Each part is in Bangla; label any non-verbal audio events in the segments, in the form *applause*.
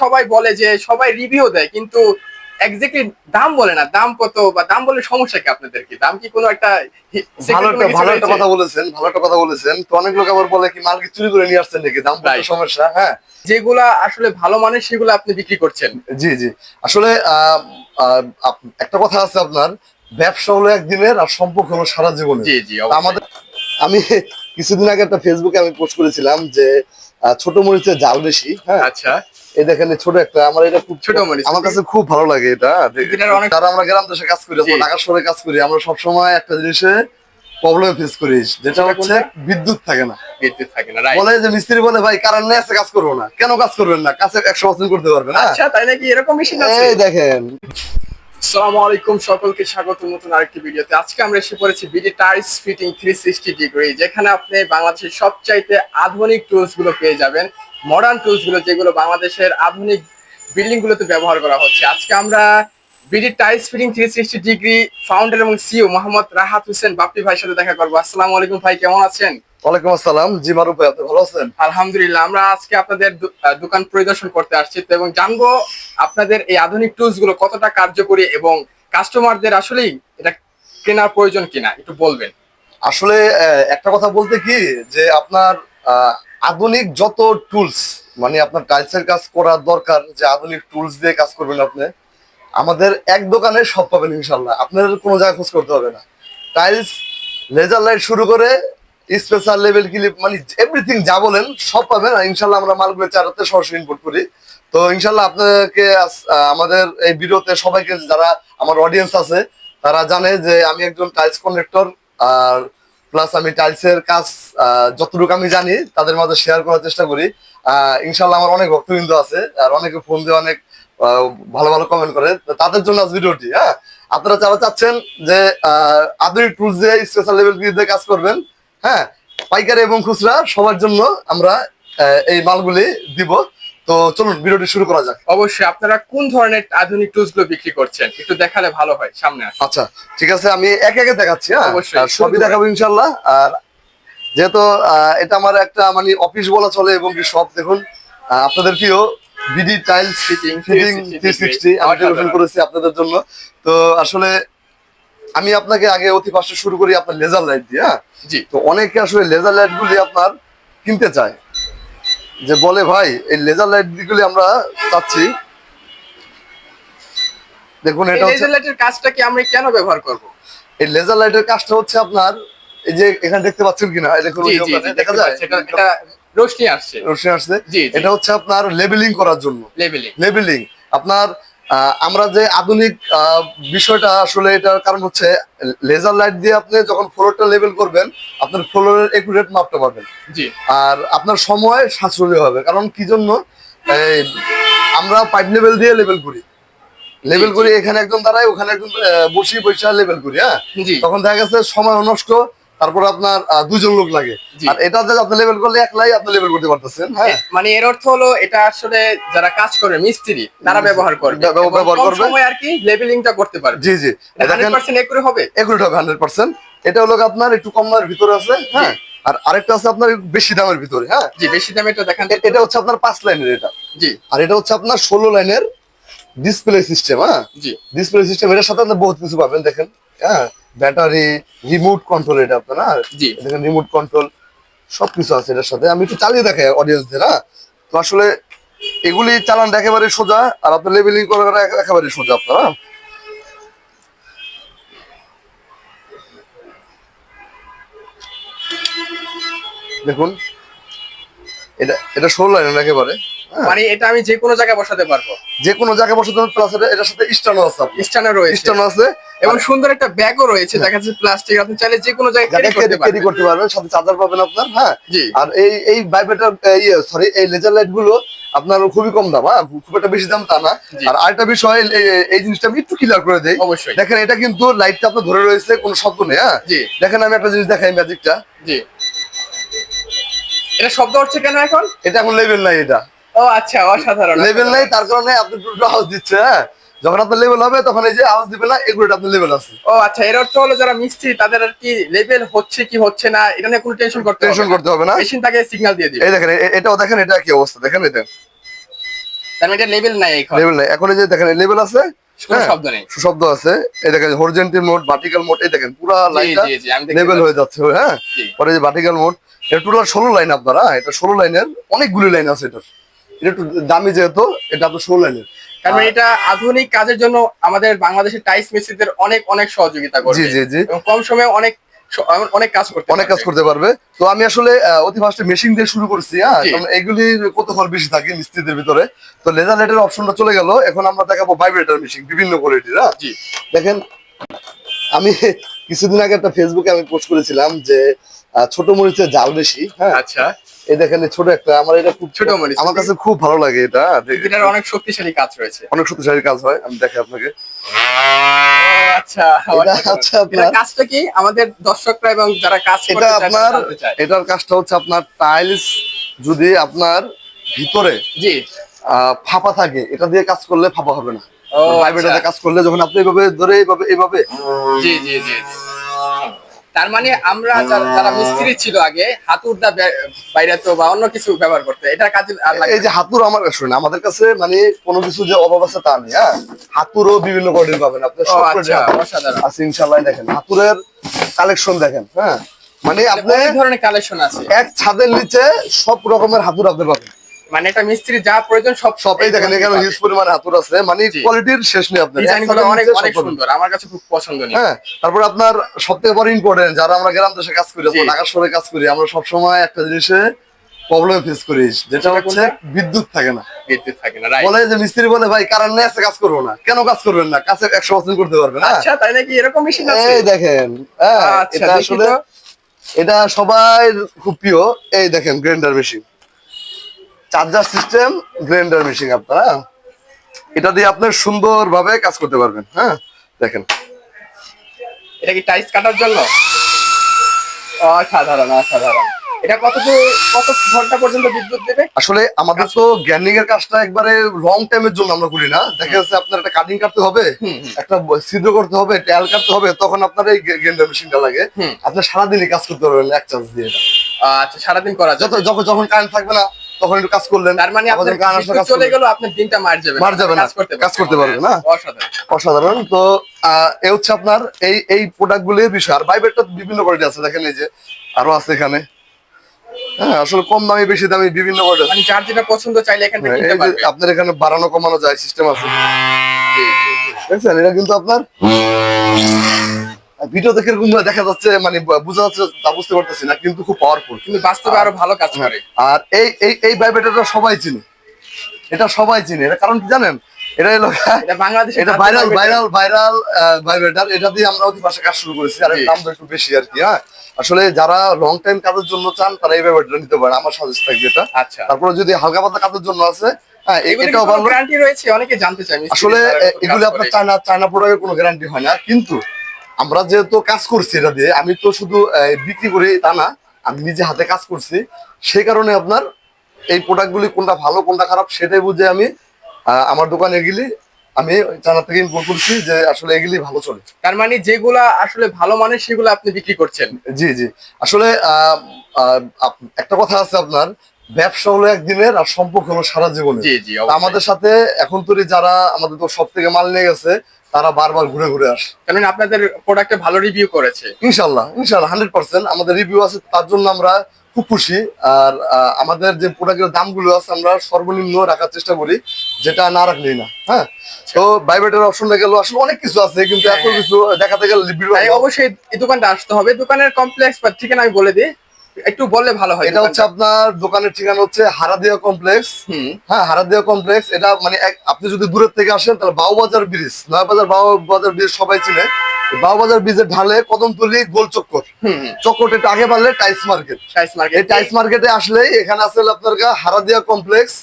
সবাই বলে যে সবাই রিভিউ দেয় কিন্তু এক্স্যাক্টলি দাম বলে না। দাম কত বা দাম বলে সমস্যা কি আপনাদের কি দাম কি কোনো একটা ভালো একটা ভালো একটা কথা বলেছেন ভালো একটা কথা বলেছেন। তো অনেক লোক আবার বলে কি মাল কি চুরি করে নিয়ে আসছেন নাকি? দাম সমস্যা হ্যাঁ। যেগুলা আসলে ভালো মানের সেগুলো আপনি বিক্রি করছেন। জি জি। আসলে একটা কথা আছে আপনার ব্যবসা হলো একদিনের আর সম্পর্ক হলো সারা জীবনের। জি জি আমাদের আমি *laughs* কিছুদিন আগে একটা ফেসবুকে আমি পোস্ট করেছিলাম যে ছোট মরিচের জাল বেশি হ্যাঁ। আচ্ছা। এই দেখেন ছোট একটা আমার এটা খুব ছোট। আমার কাছে খুব ভালো লাগে এটা। তারা আমরা গ্রাম দেশে কাজ করি ঢাকা শহরে কাজ করি আমরা সবসময় একটা জিনিসে প্রবলেম ফেস করি যেটা হচ্ছে বিদ্যুৎ থাকে না। বিদ্যুৎ থাকে না বলে যে মিস্ত্রি বলে ভাই কারেন্ট নেই আছে কাজ করব না। কেন কাজ করবেন না? কাছে একশো বছর করতে পারবে না। আচ্ছা তাই নাকি? এরকম মেশিন আছে। এই দেখেন। আসসালামু আলাইকুম সকলকে স্বাগত নতুন আরেকটি ভিডিওতে। আজকে আমরা এসে পড়েছি BD tiles fitting three sixty degree যেখানে আপনি বাংলাদেশের সবচাইতে আধুনিক টুলসগুলো পেয়ে যাবেন। মডার্ন টুলসগুলো যেগুলো বাংলাদেশের আধুনিক বিল্ডিং গুলোতে ব্যবহার করা হচ্ছে। আজকে আমরা BD tiles fitting three sixty degree founder এবং সিও মোহাম্মদ রাহাত হোসেন বাপ্পি ভাইয়ের সাথে দেখা করব। আসসালামু আলাইকুম ভাই কেমন আছেন? ওয়ালাইকুম আসসালাম। জি মারুফ ভাই আপনি ভালো আছেন? আলহামদুলিল্লাহ আমরা আজকে আপনাদের দোকান পরিদর্শন করতে আসছি। তো এবং জানব আপনাদের এই আধুনিক টুলসগুলো কতটা কার্যকরী এবং কাস্টমারদের আসলেই এটা কেনার প্রয়োজন কিনা একটু বলবেন। আসলে একটা কথা বলতে কি যে আপনার আহ, আধুনিক যত টুলস মানে আপনার টাইলসের কাজ করার দরকার, যে আধুনিক টুলস দিয়ে কাজ করবেন আপনি, আমাদের এক দোকানে সব পাবেন ইনশাল্লাহ আপনার কোনো জায়গায় খোঁজ করতে হবে না। টাইলস লেজার লাইট শুরু করে স্পেশাল লেভেল ক্লিপ মানে এভরিথিং যা বলেন সব পাবেন। ইনশাল্লাহ আমরা মালগুলো চারাতে সরাসরি ইম্পোর্ট করি। তো ইনশাল্লাহ আপনাকে আমাদের এই ভিডিওতে সবাইকে, যারা আমার অডিয়েন্স আছে, তারা জানে যে আমি একজন টাইলস কন্ডাক্টর আর প্লাস আমি টাইলসের কাজ যতটুকু আমি জানি, তাদের মাঝে শেয়ার করার চেষ্টা করি। ইনশাল্লাহ আমার অনেক ভক্তবৃন্দ আছে, আর অনেকে ফোন দিয়ে অনেক ভালো ভালো কমেন্ট করে। তাদের জন্য আজ ভিডিওটি হ্যাঁ? আপনারা যারা চাচ্ছেন যে আধুনিক টুলস দিয়ে স্পেশাল লেভেল দিয়ে কাজ করবেন হ্যাঁ? পাইকারি এবং খুচরা, সবার জন্য আমরা এই মালগুলি দিব। তো চলুন ভিডিওটি শুরু করা যাক। অবশ্যই আপনারা কোন ধরনের আধুনিক টুলসগুলো বিক্রি করছেন? একটু দেখালে ভালো হয় সামনে আচ্ছা ঠিক আছে আমি একে একে দেখাচ্ছি হ্যাঁ? অবশ্যই। সবই দেখাবো ইনশাল্লাহ আর যেহেতু এটা আমার একটা মানে অফিস বলা চলে এবং কি সব দেখুন আপনাদের প্রিয় BD tiles fitting 360 three sixty আমি। ডেকোরেশন করেছি আপনাদের জন্য। তো আসলে আমি আপনাকে আগে অতি ফার্স্টে শুরু করি আপনার লেজার লাইট দিয়ে হ্যাঁ? জি। তো অনেকে আসলে লেজার লাইট গুলি আপনার কিনতে চায়। যে বলে ভাই এই লেজার লাইট গুলি আমরা চাচ্ছি। দেখুন এটা হচ্ছে লেজার লাইটের কাজটা কি আমরা কেন ব্যবহার করব? এই লেজার লাইটের কাজটা হচ্ছে আপনার এই যে এখানে দেখতে পাচ্ছেন কিনা? এই দেখুন দেখা যায়? এটা রোশনি আসছে। রোশনি আসছে। এটা হচ্ছে আপনার লেবেলিং করার জন্য। লেবেলিং লেবেলিং আপনার আমরা যে আধুনিক বিষয়টা আসলে এটার কারণ হচ্ছে লেজার লাইট দিয়ে আপনি যখন ফ্লোরটা লেবেল করবেন আপনার ফ্লোরের একুরেট মাপটা পাবেন। জি। আর আপনার সময় সাশ্রয় হবে কারণ কি জন্য? এই, আমরা পাইপ লেভেল দিয়ে লেবেল করি। লেবেল জি। করি এখানে একজন দাঁড়ায় ওখানে একজন বসি পয়সা লেবেল করি হ্যাঁ? জি। তখন দেখা গেছে সময় নষ্ট তারপর আপনার দুজন লোক লাগে। আর এটাতে আপনি লেভেল করলে একলাই আপনি লেভেল করতে পারতেছেন হ্যাঁ? মানে এর অর্থ হলো এটা আসলে যারা কাজ করে মিস্ত্রি তারা ব্যবহার করবে। ব্যবহার করবে। সময় আর কি লেভেলিংটা করতে পারবে। জি জি। হান্ড্রেড দেখেন পার্সেন্ট একুরে হবে? একুরেট হবে হান্ড্রেড পার্সেন্ট এটা হলো আপনার একটু কম দামের ভিতরে আছে হ্যাঁ? আর আরেকটা আছে আপনার বেশি দামের ভিতরে হ্যাঁ? জি বেশি দামে এটা দেখান। এটা হচ্ছে আপনার পাঁচ লাইনের এটা। জি। আর এটা হচ্ছে আপনার ষোলো লাইনের ডিসপ্লে সিস্টেম হ্যাঁ? জি। ডিসপ্লে সিস্টেম এটার সাথে আপনি বহুত কিছু পাবেন দেখেন। হ্যাঁ? ব্যাটারি রিমোট কন্ট্রোল এটা আপনার জি। দেখেন রিমোট কন্ট্রোল সবকিছু আছে এটার সাথে। আমি একটু চালিয়ে দেখাই অডিয়েন্সদের হ্যাঁ? তো আসলে এগুলি চালান একেবারে সোজা আর আপনার লেভেলিং করা একেবারে সোজা আপনার হ্যাঁ? দেখুন এটা এটা ষোলো লাইনের একেবারে হ্যাঁ। মানে এটা আমি যে কোনো জায়গায় বসাতে পারব। যে কোনো জায়গায় বসাতে প্লাস এটার সাথে স্টানো আছে আপনার রয়েছে। স্টানো আছে। এবং সুন্দর একটা ব্যাগও রয়েছে দেখা যাচ্ছে প্লাস্টিক আপনি চাইলে যে কোনো জায়গায় ক্যারি করতে পারবেন। সাথে চার্জার পাবেন আপনার হ্যাঁ। আর এই এই ভাইব্রেটার সরি এই লেজার লাইটগুলো আপনার খুবই কম দাম হ্যাঁ। খুব একটা বেশি দাম তা না। আর আরেকটা বিষয় এই- জিনিসটা আমি একটু ক্লিয়ার করে দেই। অবশ্যই। দেখেন এটা কিন্তু লাইটটা আপনার ধরে রয়েছে কোনো শব্দ নেই হ্যাঁ। দেখেন আমি একটা জিনিস দেখাই ম্যাজিকটা জি। এটা শব্দ হচ্ছে কেন এখন? এটা এখন লেভেল নাই এটা। ও আচ্ছা অসাধারণ। লেভেল নাই তার কারণে আপনি দুটো আওয়াজ দিচ্ছে হ্যাঁ? যখন আপনার লেভেল হবে তখন এই যে আওয়াজ দিবে না এগুলো আপনার লেভেল আছে। ও আচ্ছা এর অর্থ হলো যারা মিস্ত্রি তাদের আর কি লেভেল হচ্ছে কি হচ্ছে না এটা নিয়ে কোনো টেনশন করতে টেনশন করতে হবে না। মেশিন তাকে সিগন্যাল দিয়ে দিবে এই দেখেন এটাও দেখেন এটা কি অবস্থা? দেখেন এটা। তার মানে এটা লেভেল নাই এখন। লেভেল নেই। এখন এই যে দেখেন লেভেল আছে হ্যাঁ, শব্দ নেই। আছে। এই দেখেন হরিজেন্টাল মোড ভার্টিক্যাল মোড এই দেখেন পুরো লাইনটা লেভেল হয়ে যাচ্ছে হ্যাঁ? পরে যে ভার্টিক্যাল মোড এটা টোটাল ষোলো লাইন আপনারা এটা ষোলো লাইনের অনেকগুলি লাইন আছে এটার। এটা একটু দামি যেহেতু এটা আপনার ষোলো লাইনের মানে এটা আধুনিক কাজের জন্য আমাদের বাংলাদেশের টাইস মিস্ত্রিদের অনেক অনেক সহযোগিতা করবে। জি জি জি। কম সময়ে অনেক অনেক কাজ করতে অনেক কাজ করতে পারবে। তো আমি আসলে অতি ফার্স্টে মেশিন দিয়ে শুরু করছি হ্যাঁ? এগুলি কত কৌতূহল বেশি থাকে মিস্ত্রিদের ভিতরে? তো লেজার লাইটের অপশনটা চলে গেল। এখন আমরা দেখাবো ভাইব্রেটার মেশিন বিভিন্ন কোয়ালিটির হ্যাঁ? জি। দেখেন আমি *laughs* কিছুদিন আগে একটা ফেসবুকে আমি পোস্ট করেছিলাম যে ছোট মরিচের জাল বেশি হ্যাঁ? আচ্ছা। এই দেখেন ছোট একটা আমার এটা খুব ছোট মরিচ। আমার কাছে খুব ভালো লাগে এটা এটার অনেক শক্তিশালী কাজ রয়েছে। অনেক শক্তিশালী কাজ হয় আমি দেখে আপনাকে। আচ্ছা এটা আপনার কাজটা কি? আমাদের দর্শকরা এবং যারা কাজ এটা আপনার এটার কাজটা হচ্ছে আপনার টাইলস যদি আপনার ভিতরে জি। ফাঁপা থাকে এটা দিয়ে কাজ করলে ফাঁপা হবে না। আচ্ছা। কাজ করলে যখন আপনি এইভাবে ধরে এইভাবে এইভাবে জি জি। তার মানে আমরা যারা মিস্ত্রি ছিল আগে হাতুড়দা বাইরাতো বা অন্য কিছু ব্যবহার করতে এটা কাজে আর লাগে এই যে হাতুর আমার শুনে আমাদের কাছে মানে কোনো কিছু যে অভাব আছে তা নেই হ্যাঁ? হাতুরও বিভিন্ন কোয়ালিটির পাবেন আপনি আচ্ছা আছে। ইনশাল্লাহ দেখেন হাতুরের কালেকশন দেখেন হ্যাঁ? মানে আপনি ধরনের কালেকশন আছে? এক ছাদের নিচে সব রকমের হাতুর আপনি পাবেন। মানে একটা মিস্ত্রি যা প্রয়োজন সব সব এই দেখেন এখানে হিউজ পরিমাণে হাতুর আছে। মানে কোয়ালিটির শেষ নেই আপনার। ডিজাইনগুলো অনেক অনেক সুন্দর। আমার কাছে খুব পছন্দনীয়। হ্যাঁ তারপর আপনার সব থেকে বড় ইম্পর্টেন্ট যারা আমরা গ্রাম দেশে কাজ করি। অথবা ঢাকা শহরে কাজ করি আমরা সবসময় একটা জিনিসে প্রবলেম ফেস করি যেটা হচ্ছে বিদ্যুৎ থাকে না। বিদ্যুৎ থাকে না বলে যে মিস্ত্রি বলে ভাই কারেন্ট নেই আছে কাজ করব না। কেন কাজ করবেন না? কাছে একশো পার্সেন্ট করতে পারবেন হ্যাঁ? আচ্ছা তাই নাকি? এরকম মেশিন আছে? এই দেখেন হ্যাঁ আচ্ছা এটা আসলে এটা সবাই খুব প্রিয়। এই দেখেন grinder machine charger system grinder machine আপনার হ্যাঁ? এটা দিয়ে আপনার সুন্দরভাবে কাজ করতে পারবেন হ্যাঁ দেখেন এটা কি টাইস কাটার জন্য অসাধারণ অসাধারণ এটা কত কত ঘণ্টা পর্যন্ত বিদ্যুৎ দেবে আসলে আমাদের তো গ্যান্ডিং এর কাজটা একবারে লং টাইমের জন্য আমরা করি না দেখা যাচ্ছে আপনার একটা কাটিং কাটতে হবে। একটা ছিদ্র করতে হবে ট্যাল কাটতে হবে তখন আপনার এই গ্যান্ডার মেশিনটা লাগে। আপনি সারাদিনই কাজ করতে পারবেন এক চার্জ দিয়ে। আচ্ছা সারাদিন করা যত যখন যখন কারেন্ট থাকবে না তখন একটু কাজ করলেন। তার মানে আপনার যখন আসলে কাজ চলে। গেল আপনার দিনটা মার যাবে মার যাবে না, কাজ করতে কাজ করতে পারবে না। অসাধারণ। অসাধারণ। তো এ হচ্ছে আপনার এই এই প্রোডাক্ট গুলির বিষয়। আর ভাইবেটটা বিভিন্ন কোয়ালিটি আছে। দেখেন এই যে আরও আছে এখানে। হ্যাঁ আসলে কম দামি বেশি দামি বিভিন্ন কোয়ালিটি মানে যার যেটা পছন্দ চাইলে এখান থেকে হ্যাঁ, কিনতে পারবে। আপনার এখানে বাড়ানো কমানো যায় সিস্টেম আছে। দেখছেন? এটা কিন্তু আপনার ভিডিও দেখে এরকম দেখা যাচ্ছে মানে বোঝা যাচ্ছে তা বুঝতে পারতেছি না কিন্তু খুব পাওয়ারফুল কিন্তু বাস্তবে আরও ভালো কাজ করে। আর এই এই এই ভাইবেটারটা সবাই চিনে। এটা সবাই চিনে। এটা কারণ কি জানেন? এটা হলো বাংলাদেশে এটা ভাইরাল ভাইরাল ভাইরাল এটা দিয়ে আমরা অতি পাশে কাজ শুরু করেছি। আর। দামটা একটু বেশি আর কি হ্যাঁ। আসলে যারা লং টাইম কাজের জন্য চান তারা এই ভাইবেটার নিতে পারে। আমার সাজেস্ট থাকবে এটা। আচ্ছা। তারপরে যদি হালকা পাতলা কাজের জন্য আছে হ্যাঁ এ- এটাও ভালো। গ্যারান্টি রয়েছে? অনেকে জানতে মিস্ত্রি আসলে এগুলো আপনার চায়না চায়না প্রোডাক্টের কোনো গ্যারান্টি হয় না। কিন্তু আমরা যেহেতু কাজ করছি এটা দিয়ে আমি তো শুধু বিক্রি করি তা না আমি নিজে হাতে কাজ করছি। সেই কারণে আপনার এই প্রোডাক্টগুলি কোনটা ভালো কোনটা খারাপ সেটাই বুঝে আমি আমার দোকানে এগুলি আমি চায়না থেকে ইম্পোর্ট করছি যে আসলে এগুলি ভালো চলে। তার মানে যেগুলা আসলে ভালো মানের সেগুলো আপনি বিক্রি করছেন। জি জি। আসলে একটা কথা আছে আপনার ব্যবসা হলো একদিনের আর সম্পর্ক হলো সারা জীবনের। জি জি আমাদের সাথে এখন তৈরি যারা আমাদের তো সব থেকে মাল নিয়ে গেছে তারা বারবার ঘুরে ঘুরে আসে। মানে আপনাদের প্রোডাক্টে ভালো রিভিউ করেছে। ইনশাল্লাহ ইনশাল্লাহ হান্ড্রেড পার্সেন্ট। আমাদের রিভিউ আছে তার জন্য আমরা খুব খুশি। আর আমাদের যে প্রোডাক্টের দামগুলো আছে আমরা সর্বনিম্ন রাখার চেষ্টা করি যেটা না রাখলেই না হ্যাঁ? তো বাইবেটের অপশনটা গেল আসলে অনেক কিছু আছে কিন্তু এত হ্যাঁ। কিছু দেখাতে গেলে অবশ্যই এই দোকানটা আসতে হবে। দোকানের কমপ্লেক্স বা ঠিকানা আমি বলে দিই। একটু বললে ভালো হয় এটা হচ্ছে আপনার দোকানের ঠিকানা হচ্ছে হারাদিয়া কমপ্লেক্স। হ্যাঁ হারাদিয়া কমপ্লেক্স এটা মানে আপনি যদি দূরের থেকে আসেন তাহলে বাউবাজার ব্রিজ নয়াবাজার বাউবাজার ব্রিজ সবাই চিনে। বাউবাজার ব্রিজের ঢালে কদমতলি গোল চক্কর। চক্কর এটা আগে বাড়লে টাইস মার্কেট। টাইস এই টাইস মার্কেটে আসলেই এখানে আসলে আপনার হারাদিয়া কমপ্লেক্স।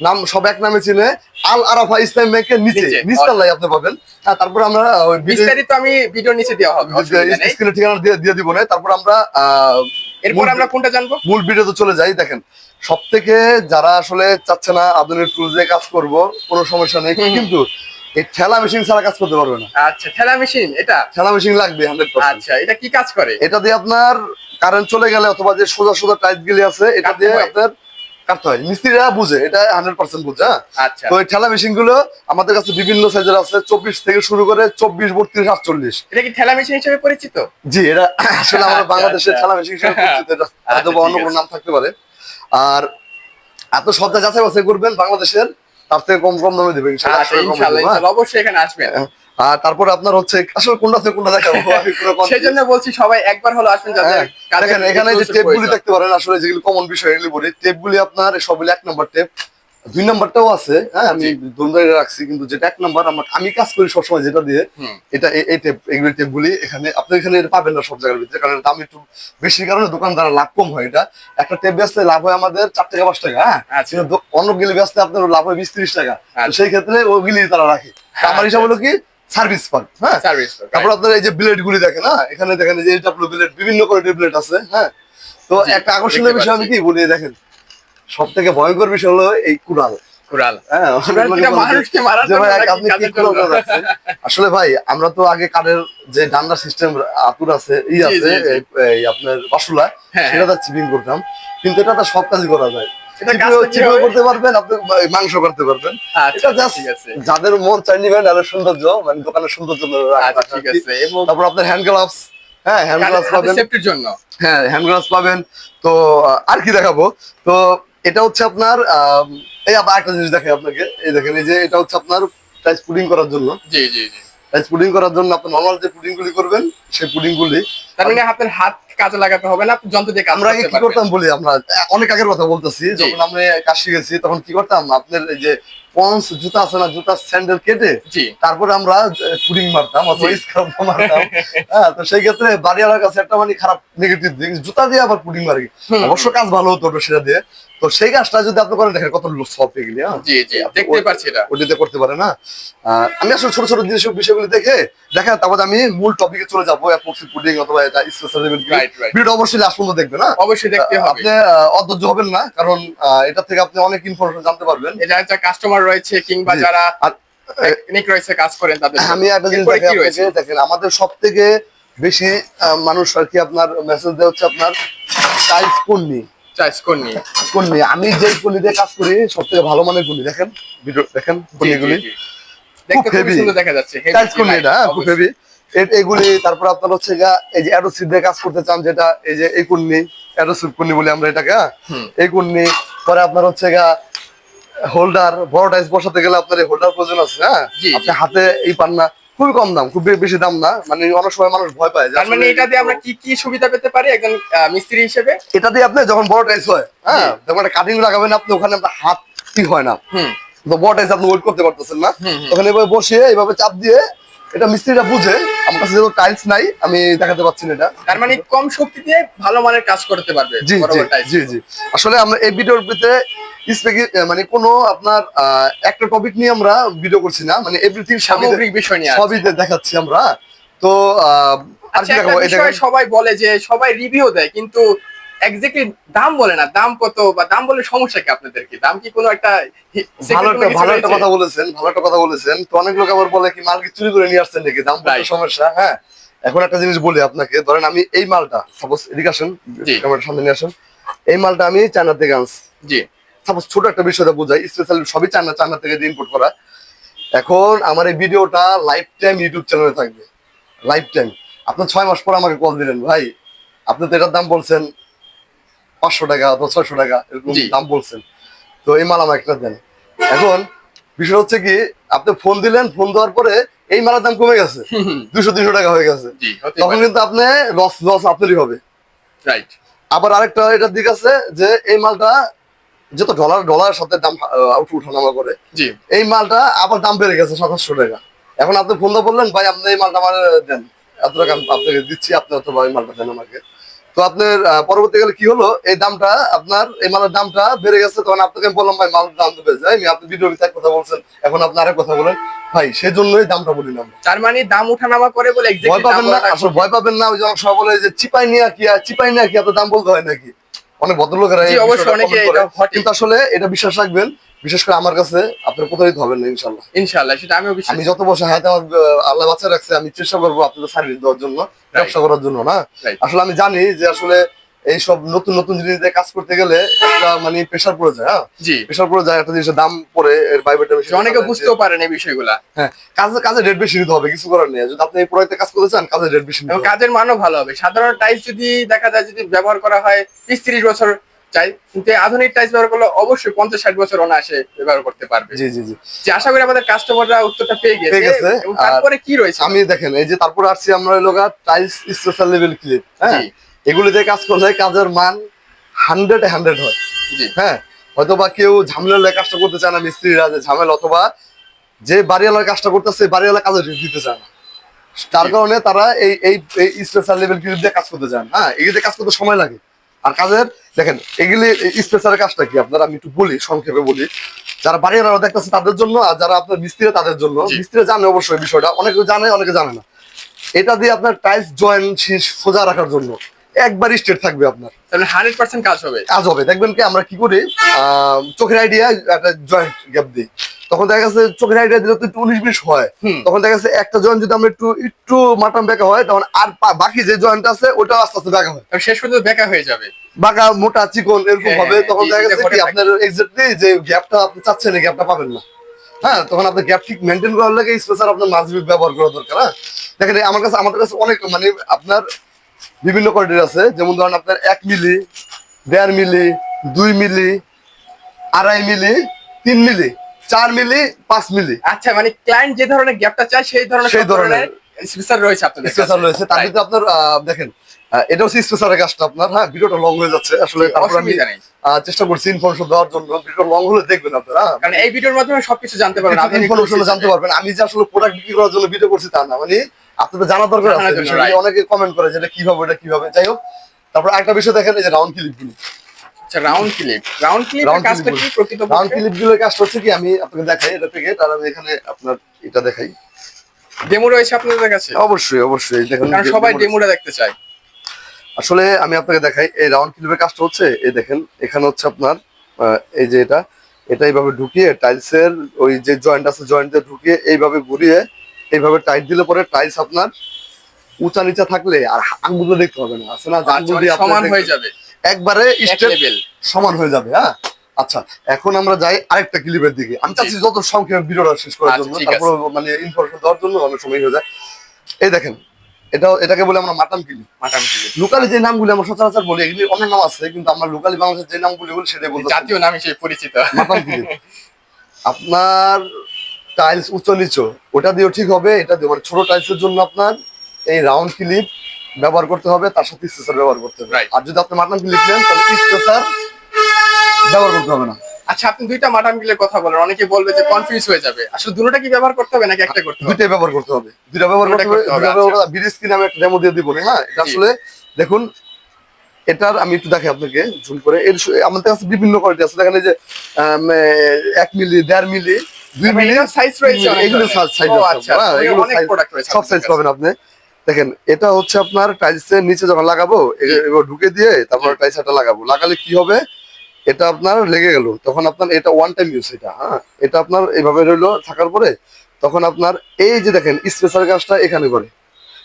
নাম সব এক নামে চিনে আল আরাফা ইসলাম ব্যাংকের নিচে। নিচে। নিচতলায় আপনি পাবেন। হ্যাঁ তারপর আমরা বিস্তারিত আমি ভিডিওর নিচে দেওয়া হবে স্ক্রিনে ঠিকানা দিয়ে দিয়ে দিব না। তারপর আমরা এরপর আমরা কোনটা জানব? মূল ভিডিওতে চলে যাই। দেখেন সব থেকে যারা আসলে চাচ্ছে না আধুনিক টুলস দিয়ে কাজ করব কোনো সমস্যা নেই। কিন্তু এই ঠেলা মেশিন ছাড়া কাজ করতে পারবে না। আচ্ছা ঠেলা মেশিন এটা? ঠেলা মেশিন লাগবে হান্ড্রেড পার্সেন্ট আচ্ছা এটা কি কাজ করে? এটা দিয়ে আপনার কারেন্ট চলে গেলে অথবা যে সোজা সোজা টাইট গুলি আছে এটা দিয়ে। আপনার কাটতে হয়। মিস্ত্রিরা বুঝে এটা হান্ড্রেড পার্সেন্ট বুঝে হ্যাঁ? আচ্ছা। তো এই ঠেলা মেশিনগুলো আমাদের কাছে বিভিন্ন সাইজের আছে চব্বিশ থেকে শুরু করে চব্বিশ বত্রিশ আটচল্লিশ এটা কি ঠেলা মেশিন হিসেবে পরিচিত? জি এটা আসলে আমাদের *laughs* আচ্ছা, বাংলাদেশের আচ্ছা। ঠেলা মেশিন হিসেবে পরিচিত এটা হয়তো অন্য কোনো নাম থাকতে পারে। আর এত সবটা যাচাই বাছাই করবেন বাংলাদেশের তার থেকে কম কম দামে দেবে ইনশাল্লাহ, আচ্ছা একশো টাকা কম ইনশাল্লাহ দেবো, হ্যাঁ? অবশ্যই এখানে আসবেন। আর তারপরে আপনার হচ্ছে আসলে কোনটা থেকে কোনটা দেখাবো। *laughs* সেই জন্য বলছি সবাই একবার হলো আসবেন যাদের হ্যাঁ, দেখেন এখানে যে tools এর টেপ গুলি দেখতে পারেন আসলে যেগুলো কমন বিষয় এগুলি বলি। টেপ গুলি আপনার সবগুলি এক নম্বর টেপ দুই নাম্বারটাও আছে হ্যাঁ আমি দুই রাখছি কিন্তু যেটা এক নাম্বার আমার আমি কাজ করি সবসময় যেটা দিয়ে এটা এই- টেপ এগুলি টেপ গুলি এখানে আপনি এখানে এটা পাবেন না সব জায়গার ভিতরে কারণ দাম একটু বেশি কারণে দোকানদার লাভ কম হয় এটা। একটা টেপ বেচলে লাভ হয় আমাদের চার থেকে পাঁচ টাকা হ্যাঁ? আচ্ছা। অন্য গিলি বেচলে আপনার লাভ হয় বিশ ত্রিশ টাকা। আচ্ছা। সেই ক্ষেত্রে ওইগুলি তারা রাখে। আমার হিসাব হলো কি সার্ভিস ফান্ড হ্যাঁ? সার্ভিস তারপর আপনার এই যে ব্লেড গুলি দেখেন হ্যাঁ? এখানে দেখেন যে এইচডব্লিউ ব্লেড বিভিন্ন কোয়ালিটির ব্লেড আছে হ্যাঁ? তো একটা আকর্ষণীয় বিষয় আমি কি বলি দেখেন সব থেকে ভয়ঙ্কর বিষয় হলো এই কুড়াল। হ্যাঁ? আসলে ভাই আমরা তো আগে কাঠের যে ডান্ডা সিস্টেম আতুর আছে ই আছে আপনার বাসুলা হ্যাঁ, সেটা চিপিং করতাম। কিন্তু এটা তো সব কাজই করা যায়। করতে পারবেন আপনি মাংস করতে পারবেন। আচ্ছা এটা জাস্ট যাদের মন চাই নিবেন আর সৌন্দর্য মানে দোকানের সৌন্দর্য আচ্ছা ঠিক আছে তারপর আপনার হ্যান্ড গ্লাভস হ্যাঁ হ্যান্ড গ্লাভস পাবেন। সেফটির জন্য? হ্যাঁ হ্যান্ড গ্লাভস পাবেন। তো আর কি দেখাবো? তো এটা হচ্ছে আপনার এই আবার একটা জিনিস দেখাই আপনাকে। এই দেখেন এই যে এটা হচ্ছে আপনার টাইস পুডিং করার জন্য। জি জি জি। টাইস পুডিং করার জন্য আপনি নর্মাল যে পুডিং গুলি করবেন সেই পুডিং গুলি তার মানে আপনার হাত কাজে লাগাতে হবে না যন্ত্র দিয়ে আমরা কি করতাম বলি আমরা অনেক আগের কথা বলতেছি যখন আমরা কাজ শিখেছি তখন কি করতাম? আপনার যে পন্স জুতা আছে না জুতার স্যান্ডেল কেটে তারপরে আমরা পুডিং মারতাম অথবা স্ক্রাব মারতাম। *laughs* হ্যাঁ তো সেই ক্ষেত্রে বাড়িওয়ালার কাছে একটা মানে খারাপ নেগেটিভ দিক জুতা দিয়ে আবার পুডিং মারি। অবশ্য কাজ ভালো হতো সেটা দিয়ে। তো সেই কাজটা যদি আপনি করেন দেখেন কত সফট এগুলি হ্যাঁ? জি জি দেখতে পাচ্ছি এটা। ওটিতে করতে পারে না? আমি আসলে ছোট ছোট জিনিস বিষয়গুলি দেখে দেখেন তারপর আমি মূল টপিকে চলে যাব অ্যাপক্সি পুডিং অথবা এটা স্পেশাল ভিডিও অবশ্যই লাস্ট পর্যন্ত দেখবেন না অবশ্যই দেখতে হবে। আপনি অধৈর্য হবেন না কারণ এটা থেকে আপনি অনেক ইনফরমেশন জানতে পারবেন। এটা একটা কাস্টমার রয়েছে কিংবা যারা টেকনিক রয়েছে কাজ করেন তাদের আমি একটা জিনিস দেখেন আমাদের সব থেকে বেশি মানুষ আর কি আপনার মেসেজ দেওয়া হচ্ছে আপনার টাইলস কর্নি কর্নি আমি যে কর্নি দিয়ে কাজ করি ভালো মানের কর্নি দেখেন? ভিডিও দেখেন? জি, জি, কর্নিগুলি দেখতে খুব সুন্দর দেখা যাচ্ছে heavy, কর্নি এটা হ্যাঁ, খুব হেভি এগুলি তারপর আপনার হচ্ছে গা এই যে দিয়ে কাজ করতে চান যেটা এই যে এই কর্নি অ্যাডোসিড কর্নি বলি আমরা এটাকে হ্যাঁ? এই কর্নি পরে আপনার হচ্ছে গা হোল্ডার বড় টাইস বসাতে গেলে আপনার এই হোল্ডার প্রয়োজন আছে হ্যাঁ। আপনি হাতে এই পান না। খুবই কম দাম খুব বেশি দাম না। মানে অনেক সময় মানুষ ভয় পায় তার মানে এটা দিয়ে আমরা কি কি সুবিধা পেতে পারি একজন মিস্ত্রি হিসেবে? এটা দিয়ে আপনি যখন বড় টাইস হয় হ্যাঁ যখন একটা কাটিং লাগাবেন আপনি ওখানে আপনার হাত কি হয় না। হুম। তো বড় টাইস আপনি ওয়েট করতে পারতেছেন না। তখন এভাবে বসিয়ে এইভাবে চাপ দিয়ে এটা মিস্ত্রিটা বুঝে আমার কাছে যেহেতু টাইলস নাই আমি দেখাতে পাচ্ছি না এটা। তার মানে কম শক্তি দিয়ে ভালো মানের কাজ করতে পারবে জি জি জি। আসলে আমরা এই ভিডিওর ভিতরে স্পেকি মানে কোনো আপনার একটা টপিক নিয়ে আমরা ভিডিও করছি না মানে এভরিথিং সামগ্রিক বিষয় নিয়ে সবই দেখাচ্ছি আমরা। তো আর কি আচ্ছা দেখাবো এটা সবাই বলে যে সবাই রিভিউ দেয় কিন্তু এক্স্যাক্টলি দাম বলে না। দাম কত বা দাম বলে সমস্যা কি আপনাদের কি দাম কি কোনো একটা ভালো একটা ভালো একটা কথা বলেছেন ভালো একটা কথা বলেছেন। তো অনেক লোক আবার বলে কি মাল কি চুরি করে নিয়ে আসছেন নাকি? দাম সমস্যা? হ্যাঁ। এখন একটা জিনিস বলি আপনাকে ধরেন আমি এই মালটা সাপোজ এদিকে আসেন ক্যামেরার সামনে নিয়ে আসেন। এই মালটা আমি চায়না থেকে আনছি। জি। সাপোজ ছোট একটা বিষয়টা বোঝাই স্পেশালি সবই চায়না চায়না থেকে ইম্পোর্ট করা। এখন আমার এই ভিডিওটা লাইফ টাইম ইউটিউব চ্যানেলে থাকবে। লাইফ টাইম আপনি ছয় মাস পর আমাকে কল দিলেন ভাই আপনি তো এটার দাম বলছেন পাঁচশো টাকা অথবা ছয়শো টাকা এরকম দাম বলছেন। তো এই মাল আমাকে একটা দেন। এখন বিষয় হচ্ছে কি আপনি ফোন দিলেন ফোন দেওয়ার পরে এই মালের দাম কমে গেছে। দুশো তিনশো টাকা হয়ে গেছে। তখন কিন্তু আপনি লস লস আপনারই হবে। রাইট আবার আরেকটা এটার দিক আছে যে এই মালটা যত ডলার ডলারের সাথে দাম আউট উঠানামা করে জি। এই মালটা আবার দাম বেড়ে গেছে সাতাশশো টাকা। এখন আপনি ফোন বললেন ভাই আপনি এই মালটা আমার দেন। এত টাকা আপনাকে দিচ্ছি আপনি অথবা এই মালটা দেন আমাকে। তো আপনার পরবর্তীকালে কি হলো? এই দামটা আপনার এই মালের দামটা বেড়ে গেছে তখন আপনাকে বললাম ভাই মালের দাম তো বেড়ে যায়। আপনি ভিডিও এক কথা বলছেন এখন আপনি আরেক কথা বলেন ভাই সেজন্যই দামটা বলি না তার মানে দাম ওঠানামা করে বলে ভয় পাবেন না আসলে ভয় পাবেন না ওই যে সময় বলে যে চিপাই নিয়ে কি আর চিপাই নিয়ে কি এত দাম বলতে হয় নাকি? অনেক ভদ্রলোকেরা। কিন্তু আসলে এটা বিশ্বাস রাখবেন বিশেষ করে আমার কাছে আপনি প্রতারিত হবেন না ইনশাল্লাহ ইনশাল্লাহ সেটা আমিও বিশ্বাস আমি যত বসে হাতে আমার আল্লাহ বাচ্চা রাখছে আমি চেষ্টা করব আপনাদের সার্ভিস দেওয়ার জন্য ব্যবসা করার জন্য না? আসলে আমি জানি যে আসলে এইসব নতুন নতুন জিনিস দিয়ে কাজ করতে গেলে একটা মানে প্রেশার পড়ে যায় হ্যাঁ? জি। প্রেশার পড়ে যায় একটা জিনিসের দাম পড়ে এর বাইবেটা বেশি অনেকে বুঝতেও পারেন এই বিষয়গুলা। হ্যাঁ কাজে কাজে রেট বেশি নিতে হবে কিছু করার নেই। যদি আপনি এই প্রোডাক্টে কাজ করতে চান কাজে রেট বেশি কাজের মানও ভালো হবে। সাধারণ টাইলস যদি দেখা যায় যদি ব্যবহার করা হয় বিশ ত্রিশ বছর চাই কিন্তু আধুনিক টাইলস ব্যবহার করলে অবশ্যই পঞ্চাশ ষাট বছর অনায়াসে ব্যবহার করতে পারবে। জি জি জি। আশা করি আমাদের কাস্টমাররা উত্তরটা পেয়ে গেছে। পেয়ে গেছে, তারপরে কি রয়েছে? আমি দেখেন এই যে তারপরে আসছি আমরা হলো টাইলস স্পেশাল লেভেল ক্লিপ হ্যাঁ? জি। এগুলো দিয়ে কাজ করলে কাজের মান হান্ড্রেড হান্ড্রেড হয়। হ্যাঁ হয়তো বা কেউ ঝামেলা কাজটা করতে চায় না মিস্ত্রিরা যে ঝামেলা অথবা যে বাড়িওয়ালার কাজটা করতেছে বাড়িওয়ালা কাজে দিতে চায় না। তার কারণে তারা এই এই স্পেশাল লেভেল ক্লিপ দিয়ে কাজ করতে চান। হ্যাঁ এগুলো দিয়ে কাজ করতে সময় লাগে। আর কাজের দেখেন এগুলি স্পেশাল কাজটা কি? আপনারা আমি একটু বলি সংক্ষেপে বলি। যারা বাড়িওয়ালারা দেখতেছে তাদের জন্য আর যারা আপনার মিস্ত্রি তাদের জন্য। জি। মিস্ত্রি জানে অবশ্যই বিষয়টা। অনেকে জানে অনেকে জানে না। এটা দিয়ে আপনার টাইলস জয়েন্ট শীষ সোজা রাখার জন্য। একবার স্ট্রেট থাকবে আপনার। তাহলে হান্ড্রেড পার্সেন্ট কাজ হবে। কাজ হবে। দেখবেন কি আমরা কি করি চোখের আইডিয়া একটা জয়েন্ট গ্যাপ দিই। তখন দেখা গেছে চোখের আইডিয়া দিলে তো একটু উনিশ বিশ হয়। তখন দেখা গেছে একটা জয়েন্ট যদি আমরা একটু একটু মাটাম বেঁকা হয় তখন আর বাকি যে জয়েন্ট আছে ওটা আস্তে আস্তে বেঁকা হয়। শেষ পর্যন্ত বেকা হয়ে যাবে। বাঁকা মোটা চিকন এরকম হবে। হ্যাঁ, তখন দেখা গেছে কি আপনার এক্স্যাক্টলি যে গ্যাপটা আপনি চাচ্ছেন এই গ্যাপটা পাবেন না। হ্যাঁ তখন আপনার গ্যাপ ঠিক মেনটেন করার লাগে স্পেশাল আপনার মাঝবিক ব্যবহার করা দরকার হ্যাঁ। দেখেন আমার কাছে আমাদের কাছে অনেক মানে আপনার বিভিন্ন কোয়ালিটির আছে। যেমন ধরেন আপনার এক মিলি দেড় মিলি দুই মিলি আড়াই মিলি তিন মিলি চার মিলি পাঁচ মিলি। আচ্ছা মানে ক্লায়েন্ট যে ধরনের গ্যাপটা চায় সেই ধরনের সেই ধরনের স্পেশাল রয়েছে আপনাদের স্পেশাল রয়েছে। তার ভিতরে আপনার দেখেন এটা হচ্ছে স্পেশালের কাজটা আপনার। হ্যাঁ ভিডিওটা লং হয়ে যাচ্ছে। আসলে তারপর আমি চেষ্টা করছি ইনফরমেশন দেওয়ার জন্য। ভিডিও লং হলে দেখবেন আপনারা? কারণ এই ভিডিওর মাধ্যমে সবকিছু জানতে পারবেন। আধুনিক ইনফরমেশন জানতে পারবেন। আমি যে আসলে প্রোডাক্ট বিক্রি করার জন্য ভিডিও করছি তা না। মানে আপনাদের জানা দরকার আছে. অনেকে কমেন্ট করে যে এটা কীভাবে এটা কীভাবে। যাই হোক তারপর একটা বিষয় দেখেন এই যে রাউন্ড ক্লিপগুলো। আচ্ছা রাউন্ড ক্লিপ রাউন্ড ক্লিপ কাজটা কি প্রকৃত রাউন্ড ক্লিপগুলোর কাজটা হচ্ছে কি আমি আপনাকে দেখাই এটা থেকে তার আমি এখানে আপনার এটা দেখাই। ডেমো রয়েছে আপনাদের কাছে? অবশ্যই অবশ্যই দেখেন কারণ সবাই ডেমোটা দেখতে চায়। আসলে আমি আপনাকে দেখাই এই রাউন্ড ক্লিপের কাজটা হচ্ছে এই দেখেন এখানে হচ্ছে আপনার এই যে এটা এটা এইভাবে ঢুকিয়ে টাইলসের ওই যে জয়েন্ট আছে জয়েন্টে ঢুকিয়ে এইভাবে ঘুরিয়ে এইভাবে টাইট দিলে পরে টাইলস আপনার উঁচা নিচা থাকলে আর আঙ্গুলো দেখতে হবে না। আছে না? আঙ্গুল দিয়ে সমান হয়ে যাবে। একবারে লেভেল সমান হয়ে যাবে হ্যাঁ? আচ্ছা এখন আমরা যাই আরেকটা ক্লিপের দিকে। আমি চাচ্ছি যত সংক্ষেপে ভিডিওটা শেষ করার আচ্ছা, জন্য তারপর মানে ইনফরমেশন দেওয়ার জন্য অনেক সময় হয়ে যায়। এই দেখেন এটা এটাকে বলে আমরা মাটাম ক্লিপ মাটাম ক্লিপ লোকালি যে নামগুলি আমরা সচরাচর বলি এগুলি অনেক নাম আছে কিন্তু আমরা লোকালি বাংলাদেশের যে নামগুলি বলি সেটাই বলতে জাতীয় নাম হিসেবে পরিচিত। মাতাম ক্লিপ আপনার টাইলস উচ্চ নিচু ওটা দিয়েও ঠিক হবে এটা দিয়ে মানে ছোট টাইলসের জন্য আপনার এই রাউন্ড ক্লিপ ব্যবহার করতে হবে তার সাথে স্পেসার ব্যবহার করতে হবে। আর যদি আপনি মাটন ক্লিপ নেন তাহলে স্পেসার ব্যবহার করতে হবে না। আচ্ছা আপনি দুইটা মাটন ক্লিপের কথা বলেন অনেকে বলবে যে কনফিউজ হয়ে যাবে। আসলে দুটোটা কি ব্যবহার করতে হবে নাকি একটা করতে হবে? দুইটাই ব্যবহার করতে হবে। দুটো ব্যবহার করতে হবে বিডি স্ক্রিন আমি একটা ডেমো দিয়ে দিব হ্যাঁ? এটা আসলে দেখুন এটার আমি একটু দেখাই আপনাকে জুম করে। এর আমাদের কাছে বিভিন্ন কোয়ালিটি আছে। দেখেন এই যে এক মিলি দেড় মিলি দুই মিলি সাইজ রয়েছে এগুলো সাইজ আচ্ছা হ্যাঁ, তাহলে এগুলো অনেক প্রোডাক্ট রয়েছে সব সাইজ পাবেন আপনি। দেখেন এটা হচ্ছে আপনার টাইলসের নিচে যখন লাগাবো ঢুকে দিয়ে তারপর টাইলসটা লাগাবো। লাগালে কি হবে? এটা আপনার লেগে গেল। তখন আপনার এটা ওয়ান টাইম ইউজ এটা হ্যাঁ? এটা আপনার এইভাবে রইল থাকার পরে তখন আপনার এই যে দেখেন স্পেশাল কাজটা এখানে করে।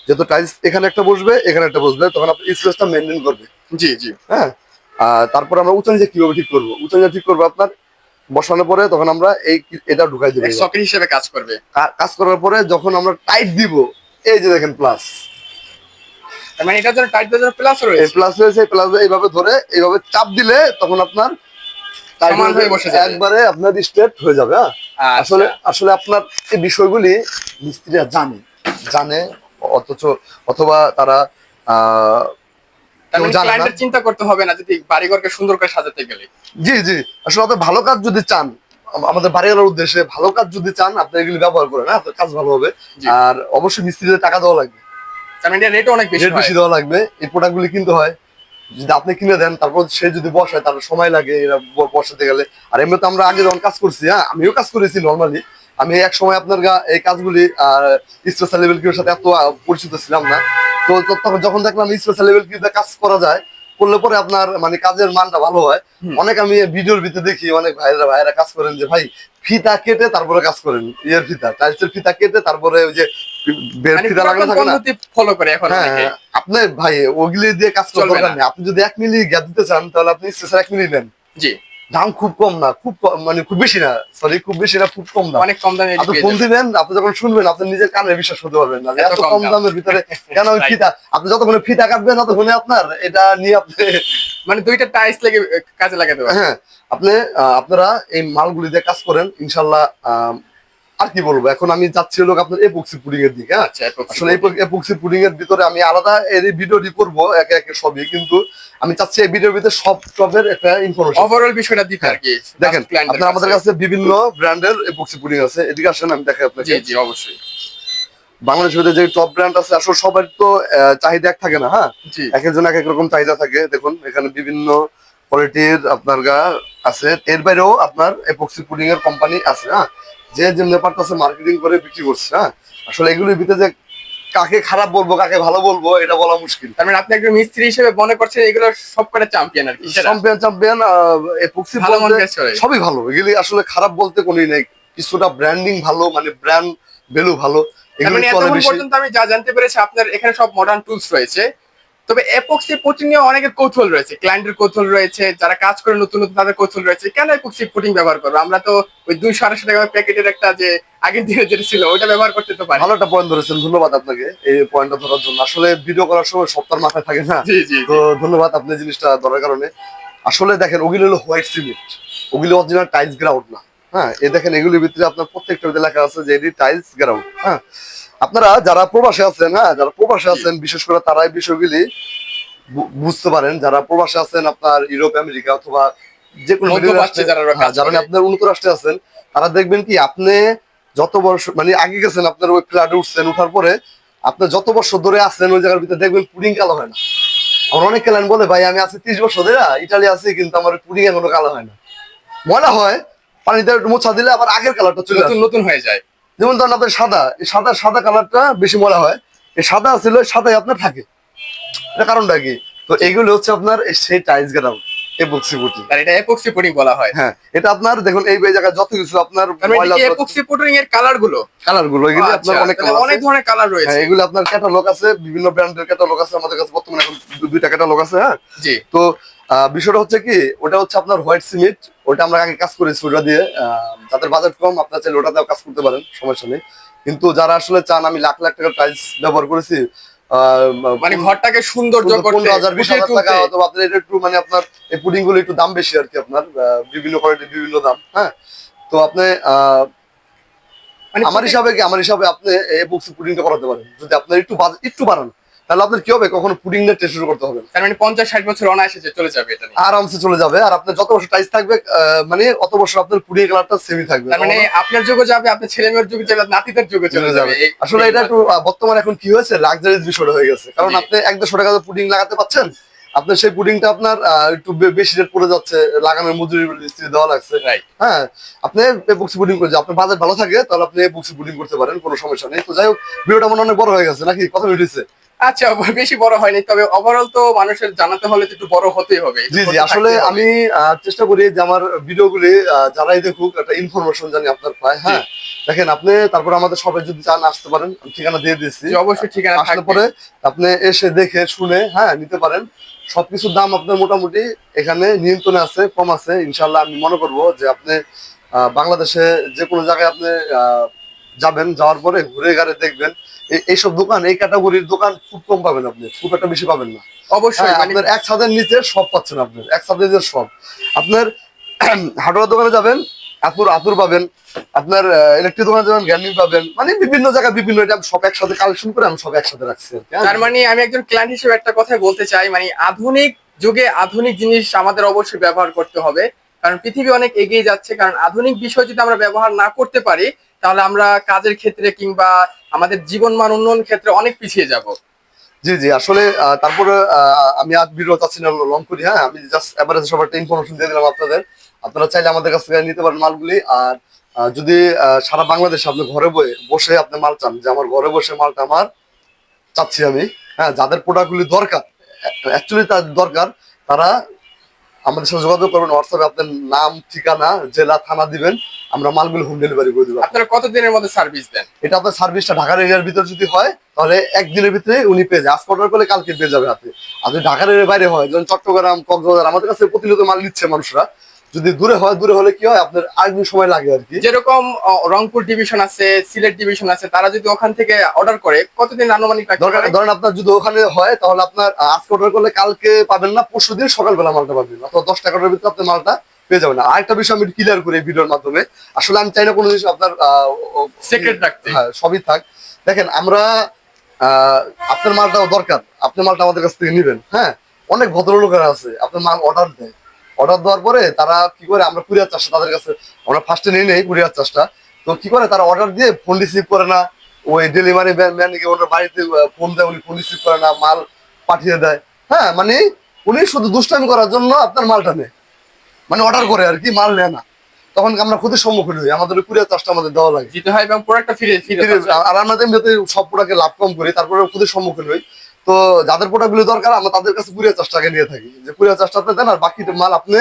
যেহেতু টাইলস এখানে একটা বসবে এখানে একটা বসবে তখন আপনি স্পেসটা মেনটেন করবে। জি জি। হ্যাঁ? আর তারপর আমরা উঁচা নিচে কীভাবে ঠিক করব? উঁচা নিচে ঠিক করব আপনার বসানোর পরে তখন আমরা এই এটা ঢুকাই দেবো সকেট হিসেবে কাজ করবে। কাজ করার পরে যখন আমরা টাইট দিব এই যে দেখেন প্লাস মানে এটার জন্য টাইট জন্য প্লাস এই রয়েছে প্লাস রয়েছে প্লাস এইভাবে ধরে এইভাবে চাপ দিলে তখন আপনার সমান হয়ে বসে যাবে। একবারে আপনার স্ট্রেট হয়ে যাবে হ্যাঁ? আচ্ছা। আসলে আসলে আপনার এই বিষয়গুলি মিস্ত্রিরা জানে। জানে অথচ অথবা তারা ক্লায়েন্টের চিন্তা করতে হবে না যদি বাড়িঘরকে সুন্দর করে সাজাতে গেলে। জি জি। আসলে আপনি ভালো কাজ যদি চান আমাদের বাড়িওয়ালার উদ্দেশ্যে ভালো কাজ যদি চান আপনি এগুলি ব্যবহার করেন হ্যাঁ? আপনার কাজ ভালো হবে। আর অবশ্যই মিস্ত্রিদের টাকা দেওয়া লাগবে। তার রেট অনেক বেশি হয়। বেশি দেওয়া লাগবে। এই প্রোডাক্টগুলি কিনতে হয়। যদি আপনি কিনে দেন তারপর সে যদি বসায় তার সময় লাগে এরা বসাতে গেলে। আর এমনিতে আমরা আগে যখন কাজ করছি হ্যাঁ আমিও কাজ করেছি নর্মালি আমি এক সময় আপনার এই কাজগুলি স্পেশাল লেভেল সাথে এত পরিচিত ছিলাম না। তো তখন যখন দেখলাম স্পেশাল লেভেল কিউতে কাজ করা যায় করলে পরে আপনার মানে কাজের মানটা ভালো হয়। অনেক আমি ভিডিওর ভিতরে দেখি অনেক ভাইরা ভাইরা কাজ করেন যে ভাই ফিতা কেটে তারপরে কাজ করেন ইয়ের ফিতা টাইলসের ফিতা কেটে তারপরে ওই যে বের মানে ফিতা লাগানো থাকে না? ফলো করে এখন হ্যাঁ। আপনি ভাই ওগুলি দিয়ে কাজ করার চলবে দরকার না। নেই। আপনি যদি এক মিলি গ্যাপ দিতে চান তাহলে আপনি স্পেশাল এক মিলি নেন। জি। দাম খুব কম না খুব মানে খুব বেশি না সরি খুব বেশি না খুব কম দাম। অনেক কম দামে আপনি ফোন দিবেন আপনি যখন শুনবেন আপনি নিজের কানে বিশ্বাস করতে পারবেন না এত কম দামের ভিতরে কেন আমি ফিতা আপনি যতক্ষণে ফিতা কাটবেন ততক্ষণে আপনার এটা নিয়ে আপনি মানে দুইটা টাইস লেগে কাজে লাগাতে পারেন হ্যাঁ আপনি আপনারা এই মালগুলি দিয়ে কাজ করেন ইনশাল্লাহ আহ, আর কি বলব? এখন আমি যাচ্ছি লোক আপনার এপক্সি পুডিং এর দিকে হ্যাঁ? আচ্ছা আসলে এপক্সি পুডিং এর ভিতরে আমি আলাদা এর ভিডিওটি করব একে একে সবই কিন্তু আমি চাচ্ছি এই ভিডিওর ভিতরে সব টপের একটা ইনফরমেশন ওভারঅল বিষয়টা দিতে আর কি দেখেন আপনার আমাদের কাছে বিভিন্ন ব্র্যান্ডের এপক্সি পুডিং আছে। এদিকে আসেন আমি দেখাই আপনাকে। জি জি অবশ্যই। বাংলাদেশের ভিতরে যে টপ ব্র্যান্ড আছে আসলে সবার তো চাহিদা এক থাকে না হ্যাঁ? জি। এক একজন এক এক রকম চাহিদা থাকে। দেখুন এখানে বিভিন্ন কোয়ালিটির আপনার গা আছে। এর বাইরেও আপনার এপক্সি পুডিং এর কোম্পানি আছে হ্যাঁ? যে যেমনি পারতেছে মার্কেটিং করে বিক্রি করছে হ্যাঁ? আসলে এগুলির ভিতরে যে কাকে খারাপ বলব কাকে ভালো বলব এটা বলা মুশকিল। তার মানে আপনি একজন মিস্ত্রি হিসেবে মনে করছেন এগুলো সব কটা চ্যাম্পিয়ন আর কি। চ্যাম্পিয়ন চ্যাম্পিয়ন এপক্সি ভালো মন সবই ভালো। এগুলি আসলে খারাপ বলতে কোনোই নেই। কিছুটা ব্র্যান্ডিং ভালো মানে ব্র্যান্ড ভ্যালু ভালো। এগুলি মানে আমি যা জানতে পেরেছি আপনার এখানে সব মডার্ন টুলস রয়েছে। তবে এপক্সি পুটিং নিয়ে অনেকের কৌতূহল রয়েছে ক্লায়েন্টের কৌতূহল রয়েছে যারা কাজ করে নতুন নতুন তাদের কৌতূহল রয়েছে কেন এপক্সি পুটিং ব্যবহার করব? আমরা তো ওই দুইশো আড়াইশো টাকা প্যাকেটের একটা যে আগের দিনে যেটা ছিল ওইটা ব্যবহার করতে তো পারি। ভালো একটা পয়েন্ট ধরেছেন ধন্যবাদ আপনাকে এই পয়েন্টটা ধরার জন্য। আসলে ভিডিও করার সময় সপ্তাহ মাথায় থাকে না? জি জি তো ধন্যবাদ আপনি জিনিসটা ধরার কারণে। আসলে দেখেন ওগুলো হলো হোয়াইট সিমেন্ট ওগুলো অরিজিনাল টাইলস গ্রাউন্ড না হ্যাঁ? এই দেখেন এগুলির ভিতরে আপনার প্রত্যেকটা লেখা আছে যে এটি টাইলস গ্রাউন্ড হ্যাঁ? আপনারা যারা প্রবাসে আছেন হ্যাঁ যারা প্রবাসে আছেন বিশেষ করে তারা এই বিষয়গুলি বুঝতে পারেন। যারা প্রবাসে আছেন আপনার ইউরোপ আমেরিকা অথবা যে কোনো যারা হ্যাঁ। আপনার উন্নত রাষ্ট্রে আছেন তারা দেখবেন কি আপনি যত বছর মানে আগে গেছেন আপনার ওই ফ্ল্যাটে উঠছেন উঠার পরে আপনি যত বছর ধরে আছেন ওই জায়গার ভিতরে দেখবেন পুডিং কালো হয় না। আমার অনেক ক্লায়েন্ট বলে ভাই আমি আছি ত্রিশ বছর ধরে ইটালি আছি কিন্তু আমার পুডিং এখনও কালো হয় না। ময়লা হয় পানিতে একটু মোছা দিলে আবার আগের কালারটা চলে নতুন নতুন হয়ে যায়। যেমন ধরেন আপনার সাদা এই সাদা সাদা কালারটা বেশি ময়লা হয়। এই সাদা ছিল সাদাই আপনার থাকে। এটা কারণটা কি? তো এগুলো হচ্ছে আপনার সেই টাইলস গ্রাউন্ড এই বক্সি আর এটা এপক্সি পুটিং বলা হয়। হ্যাঁ এটা আপনার দেখুন এই জায়গায় যত কিছু আপনার তার ময়লা এপক্সি পুটিং এর কালারগুলো কালারগুলো এগুলো আপনার অনেক ধরনের কালার রয়েছে। হ্যাঁ এগুলো আপনার ক্যাটালগ আছে বিভিন্ন ব্র্যান্ডের ক্যাটালগ আছে। আমাদের কাছে বর্তমানে এখন দুইটা ক্যাটালগ আছে হ্যাঁ? জি। তো বিষয়টা হচ্ছে কি ওটা হচ্ছে আপনার হোয়াইট সিমেন্ট ওটা আমরা আগে কাজ করেছি ওটা দিয়ে। যাদের বাজেট কম আপনার চাইলে ওটাতেও কাজ করতে পারেন সমস্যা নেই। কিন্তু যারা আসলে চান আমি লাখ লাখ টাকার টাইলস ব্যবহার করেছি মানে ঘরটাকে সৌন্দর্য করতে টাকা অথবা আপনার এটা একটু মানে আপনার এই পুডিংগুলো একটু দাম বেশি আর কি আপনার বিভিন্ন কোয়ালিটির বিভিন্ন দাম হ্যাঁ? তো আপনি আহ, মানে আমার হিসাবে কি আমার হিসাবে আপনি এই বুকস পুডিংটা করাতে পারেন। যদি আপনার একটু একটু বাড়ান। তাহলে আপনার কি হবে? কখনো পুডিং এর টেস্ট শুরু করতে হবে। কারণ তার মানে পঞ্চাশ ষাট বছর অনায়াসে চলে যাবে এটা আরামসে চলে যাবে। আর আপনার যত বছর টাইস থাকবে মানে অত বছর আপনার পুডিং কালারটা সেমই থাকবে। মানে আপনার যুগে যাবে আপনার ছেলে মেয়ের যুগে যাবে নাতিদের যুগে চলে যাবে। আসলে এটা একটু বর্তমানে এখন কি হয়েছে? লাক্সারিজ বিষয় হয়ে গেছে। কারণ আপনি এক দেড়শো টাকা পুডিং লাগাতে পাচ্ছেন? আপনার সেই পুডিংটা আপনার একটু বেশি রেট পড়ে যাচ্ছে লাগানোর মজুরি মিস্ত্রি দেওয়া লাগছে। হ্যাঁ আপনি বুকসি পুডিং করে আপনার বাজেট ভালো থাকে তাহলে আপনি বুকসি পুডিং করতে পারেন কোনো সমস্যা নেই। তো যাই হোক ভিডিওটা মনে অনেক বড় হয়ে গেছে নাকি? কথা উঠেছে। আচ্ছা বেশি বড় হয়নি তবে ওভারঅল তো মানুষের জানাতে হলে একটু বড় হতেই হবে। জি জি আসলে আমি চেষ্টা করি যে আমার ভিডিওগুলি যারাই দেখুক একটা ইনফরমেশন জানি আপনার পায় হ্যাঁ? দেখেন আপনি তারপর আমাদের সবাই যদি চান আসতে পারেন ঠিকানা দিয়ে দিচ্ছি অবশ্যই ঠিকানা আসলে পরে আপনি এসে দেখে শুনে হ্যাঁ নিতে পারেন। সবকিছুর দাম আপনার মোটামুটি এখানে নিয়ন্ত্রণে আছে কম আছে ইনশাল্লাহ আমি মনে করব যে আপনি বাংলাদেশে যে কোনো জায়গায় আপনি আহ, যাবেন যাওয়ার পরে ঘুরে ঘাড়ে দেখবেন। এইসব দোকান এই ক্যাটাগরির দোকান খুব কম পাবেন আপনি খুব একটা বেশি পাবেন না। অবশ্যই হ্যাঁ, মানে আপনার এক ছাদের নিচে সব পাচ্ছেন আপনি এক ছাদের নিচে সব। আপনার *clears throat* হার্ডওয়্যার দোকানে যাবেন আতুর আতুর পাবেন। আপনার ইলেকট্রিক দোকানে যাবেন গ্যান্ডিং পাবেন। মানে বিভিন্ন জায়গায় বিভিন্ন এটা সব একসাথে কালেকশন করে আমি সব একসাথে রাখছি হ্যাঁ? তার মানে আমি একজন ক্লায়েন্ট হিসেবে একটা কথা বলতে চাই মানে আধুনিক যুগে আধুনিক জিনিস আমাদের অবশ্যই ব্যবহার করতে হবে। কারণ পৃথিবী অনেক এগিয়ে যাচ্ছে কারণ আধুনিক বিষয় যদি আমরা ব্যবহার না করতে পারি তাহলে আমরা কাজের ক্ষেত্রে কিংবা আমাদের জীবন মান উন্নয়ন ক্ষেত্রে অনেক পিছিয়ে যাব। জি জি আসলে তারপরে আমি আর ভিডিও চাচ্ছি না লং করি হ্যাঁ আমি জাস্ট এবারে সব একটা ইনফরমেশন দিয়ে দিলাম আপনাদের। আপনারা চাইলে আমাদের কাছ থেকে নিতে পারেন মালগুলি। আর যদি সারা বাংলাদেশে আপনি ঘরে বয়ে বসে আপনি মাল চান যে আমার ঘরে বসে মালটা আমার চাচ্ছি আমি হ্যাঁ যাদের প্রোডাক্টগুলি দরকার অ্যাকচুয়ালি তার দরকার তারা আমাদের সাথে যোগাযোগ করবেন হোয়াটসঅ্যাপে আপনার নাম ঠিকানা জেলা থানা দিবেন আমরা মালগুলো হোম ডেলিভারি করে দেবো। আপনারা কত দিনের মধ্যে সার্ভিস দেন? এটা আপনার সার্ভিসটা ঢাকার এরিয়ার ভিতর যদি হয় তাহলে একদিনের ভিতরে উনি পেয়ে যায়। আজ অর্ডার করলে কালকে পেয়ে যাবে হাতে আর যদি ঢাকার এরিয়ার বাইরে হয় যেমন চট্টগ্রাম কক্সবাজার আমাদের কাছে প্রতিনিয়ত মাল নিচ্ছে মানুষরা যদি দূরে হয় দূরে হলে কি হয়? আপনার আরেকদিন সময় লাগে আর কি। যেরকম রংপুর ডিভিশন আছে সিলেট ডিভিশন আছে তারা যদি ওখান থেকে অর্ডার করে কতদিন আনুমানিক দরকার ধরেন আপনার যদি ওখানে হয় তাহলে আপনার আজকে অর্ডার করলে কালকে পাবেন না পরশু দিন সকালবেলা মালটা পাবেন। অথবা দশ টাকার ভিতরে আপনার মালটা পেয়ে যাবেন। আর আরেকটা বিষয় আমি ক্লিয়ার করি ভিডিওর মাধ্যমে। আসলে আমি চাই না কোনো জিনিস আপনার ও- রাখতে। হ্যাঁ সবই থাক। দেখেন আমরা আহ, আপনার মালটাও দরকার। আপনার মালটা আমাদের কাছ থেকে নেবেন হ্যাঁ? অনেক ভদ্রলোকেরা আছে আপনার মাল অর্ডার দেয়। অর্ডার দেওয়ার পরে তারা কি করে আমরা কুরিয়ার চাষটা তাদের কাছে আমরা ফার্স্টে নিয়ে নেই কুরিয়ার চাষটা তো কি করে তারা অর্ডার দিয়ে ফোন রিসিভ করে না ওই ডেলিভারি ম্যানকে ওনার বাড়িতে ফোন দেয় উনি ফোন রিসিভ করে না মাল পাঠিয়ে দেয়। হ্যাঁ মানে উনি শুধু দুষ্টামি করার জন্য আপনার মালটা নেয়। মানে অর্ডার করে আর কি মাল নেয় না। তখন আমরা ক্ষতির সম্মুখীন হই? আমাদের কুরিয়ার চাষটা আমাদের দেওয়া লাগে। দিতে হয় এবং প্রোডাক্টটা ফিরে ফিরে আর আমরা এমনিতে সব প্রোডাক্টে লাভ কম করি তারপরে ক্ষতির সম্মুখীন হই। তো যাদের প্রোডাক্টগুলো দরকার আমরা তাদের কাছে কুরিয়ার চাষটাকে নিয়ে থাকি। যে কুরিয়ার চাষটা আপনি দেন আর বাকি মাল আপনি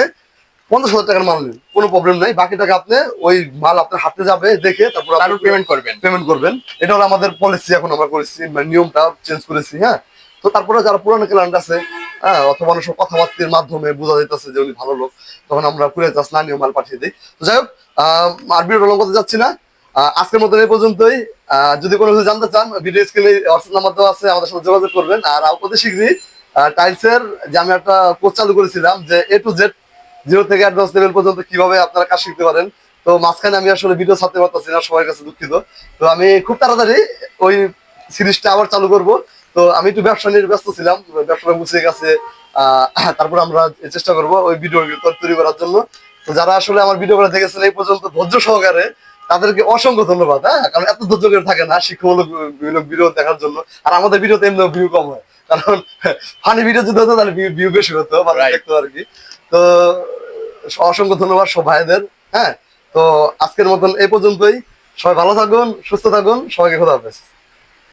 পঞ্চাশ হাজার টাকার মাল নেন কোনো প্রবলেম নাই। বাকি টাকা আপনি ওই মাল আপনার হাতে যাবে দেখে তারপর তারপর পেমেন্ট করবেন। পেমেন্ট করবেন। এটা হলো আমাদের পলিসি এখন আমরা করেছি মানে নিয়মটা চেঞ্জ করেছি হ্যাঁ? তো তারপরে যারা পুরানো ক্লায়েন্ট আছে হ্যাঁ অথবা মানুষের কথাবার্তার মাধ্যমে বোঝা যাইতেছে যে উনি ভালো লোক তখন আমরা কুরিয়ার চাষ না নিয়ে মাল পাঠিয়ে দিই। তো যাই হোক আহ, আর লং করতে যাচ্ছি না। আজকের মতন এই পর্যন্তই। যদি কোনো কিছু জানতে চান ভিডিও স্ক্রিনে হোয়াটসঅ্যাপ নাম্বার দেওয়া আছে, আমাদের সাথে যোগাযোগ করবেন। আর অতি শীঘ্রই টাইলসের যে আমি একটা কোর্স চালু করেছিলাম যে এ টু জেড জিরো থেকে অ্যাডভান্স লেভেল পর্যন্ত কীভাবে আপনারা কাজ শিখতে পারেন। তো মাঝখানে আমি আসলে ভিডিও ছাড়তে পারতেছি না, সবার কাছে দুঃখিত। তো আমি খুব তাড়াতাড়ি ওই সিরিজটা আবার চালু করব। তো আমি একটু ব্যবসা নিয়ে ব্যস্ত ছিলাম, ব্যবসাটা গুছিয়ে গেছে। তারপর আমরা চেষ্টা করব ওই ভিডিও তৈরি করার জন্য। তো যারা আসলে আমার ভিডিওগুলো দেখেছেন এই পর্যন্ত ধৈর্য সহকারে তাদেরকে অসংখ্য ধন্যবাদ হ্যাঁ? কারণ এত ধৈর্য করে থাকে না শিক্ষামূলক বিভিন্ন ভিডিও দেখার জন্য। আর আমাদের ভিডিওতে এমনি ভিউ কম হয়। কারণ ফানি ভিডিও যদি হতো তাহলে ভিউ বেশি হতো দেখতো আর কি। তো অসংখ্য ধন্যবাদ সব ভাইদের হ্যাঁ? তো আজকের মতন এই পর্যন্তই। সবাই ভালো থাকুন সুস্থ থাকুন সবাইকে খোদা হাফেজ।